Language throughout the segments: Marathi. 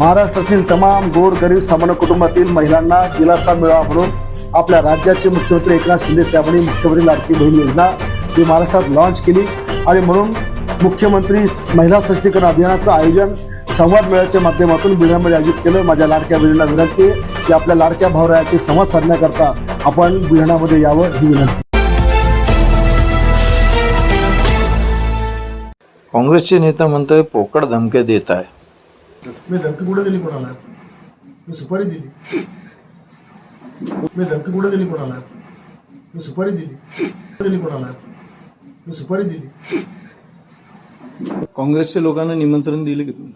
महाराष्ट्रातील तमाम गोर गरीब सामान्य कुटुंबातील महिलांना दिलासा मिळावा म्हणून आपल्या राज्याचे मुख्यमंत्री एकनाथ शिंदे साहेबांनी मुख्यमंत्री लाडकी बहीण योजना ही महाराष्ट्रात लॉन्च केली. आणि म्हणून मुख्यमंत्री महिला सशक्तीकरण अभियानाचं आयोजन संवाद मेळ्याच्या माध्यमातून बुलढाण्यामध्ये आयोजित केलं. माझ्या लाडक्या बहिणीला विनंती आहे की आपल्या लाडक्या भावरायाचे संवाद साधण्याकरता आपण बुलढाण्यामध्ये यावं ही विनंती. काँग्रेसचे नेता म्हणतोय पोकळ धमक्या देत आहे मी धमकी कुठे दिली कोणाला? मी सुपारी दिली. मी धमकी कुठे दिली कोणाला? मी सुपारी दिली. दिली कोणाला? मी सुपारी दिली. काँग्रेसच्या लोकांना निमंत्रण दिले की तुम्ही?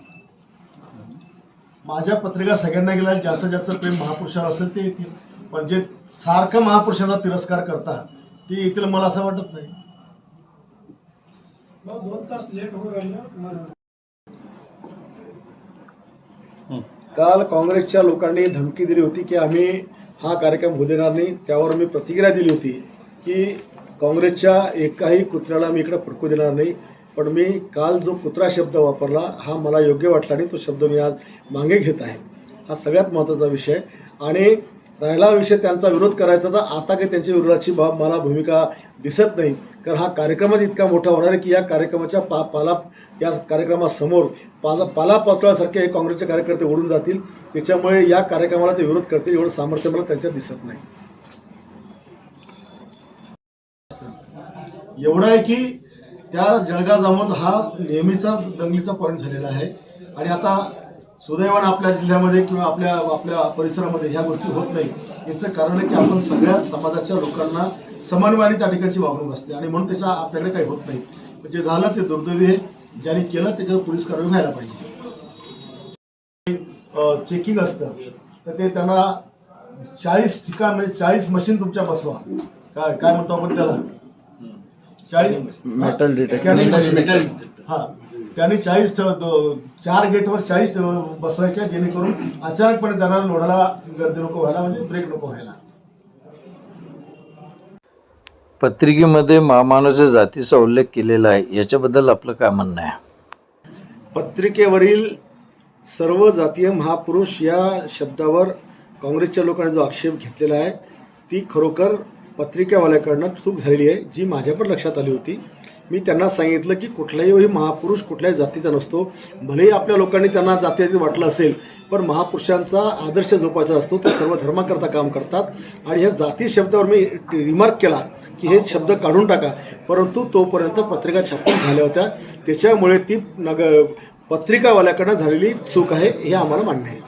माझ्या पत्रिका सगळ्यांना गेल्या ज्याचं ज्याचं प्रेम महापुरुषावर असेल ते येतील. पण जे सारखं महापुरुषांचा तिरस्कार करतात ते येतील मला असं वाटत नाही. काल काँग्रेसच्या लोकांनी धमकी दिली होती की आम्ही हा कार्यक्रम होऊ देणार नाही. त्यावर मी प्रतिक्रिया दिली होती की काँग्रेसच्या एकाही कुत्र्याला मी इकडे फडकू देणार नाही. पण मी काल जो कुत्रा शब्द वापरला हा मला योग्य वाटला आणि तो शब्द मी आज मागे घेत आहे. हा सगळ्यात महत्त्वाचा विषय. आणि राहिला विषय त्यांचा विरोध करायचा तर आता काही त्यांच्या विरोधाची बा मला भूमिका दिसत नाही. कारण हा कार्यक्रमच इतका मोठा होणार आहे की या कार्यक्रमाच्या पा पाला या कार्यक्रमासमोर पाला पाला पाचल्यासारखे हे काँग्रेसचे कार्यकर्ते ओढून जातील. त्याच्यामुळे या कार्यक्रमाला ते विरोध करतील एवढं सामर्थ्य मला त्यांच्यात दिसत नाही. एवढं आहे की त्या जळगाव जामोद हा नेहमीचा दंगलीचा पॉईंट झालेला आहे. आणि आता सुदैवानं आपल्या जिल्ह्यामध्ये किंवा आपल्या आपल्या परिसरामध्ये ह्या गोष्टी होत नाही. याचं कारण आहे की आपण सगळ्या समाजाच्या लोकांना समन्वयाने त्या ठिकाणची वागणूक असते. आणि म्हणून त्याच्या आपल्याकडे काही होत नाही. पण जे झालं ते दुर्दैवी आहे. ज्यांनी केलं त्याच्यावर पोलीस कारवाई व्हायला पाहिजे. चेकिंग असतं. तर ते त्यांना चाळीस ठिकाण म्हणजे चाळीस मशीन तुमच्या बसवा. काय काय म्हणतो आपण त्याला? चाळीस. Scanning machine. हा. त्यांनी चाळीस चार गेटवर चाळीस ठेव- बसवायच्या जेणेकरून अचानकपणे जाणाऱ्या लोढाला गर्दी नको व्हायला म्हणजे ब्रेक नको व्हायला. पत्रिकेमध्ये महामानवाच्या जातीचा उल्लेख केलेला आहे. याच्याबद्दल आपलं काय म्हणणं आहे? पत्रिकेवरील सर्व जातीय महापुरुष या शब्दावर काँग्रेसच्या लोकांनी जो आक्षेप घेतलेला आहे ती खरोखर पत्रिकावाल्याकडनं चूक झालेली आहे जी माझ्या पण लक्षात आली होती. मी त्यांना सांगितलं की कुठलाही महापुरुष कुठल्याही जातीचा नसतो. भलेही आपल्या लोकांनी त्यांना जाती वाटलं असेल पण महापुरुषांचा आदर्श जोपायचा असतो. ते सर्व धर्माकरता काम करतात. आणि ह्या जाती शब्दावर मी रिमार्क केला की हे शब्द काढून टाका. परंतु तोपर्यंत पत्रिका छापून झाल्या होत्या. त्याच्यामुळे ती नग पत्रिकावाल्याकडनं झालेली चूक आहे हे आम्हाला मान्य आहे.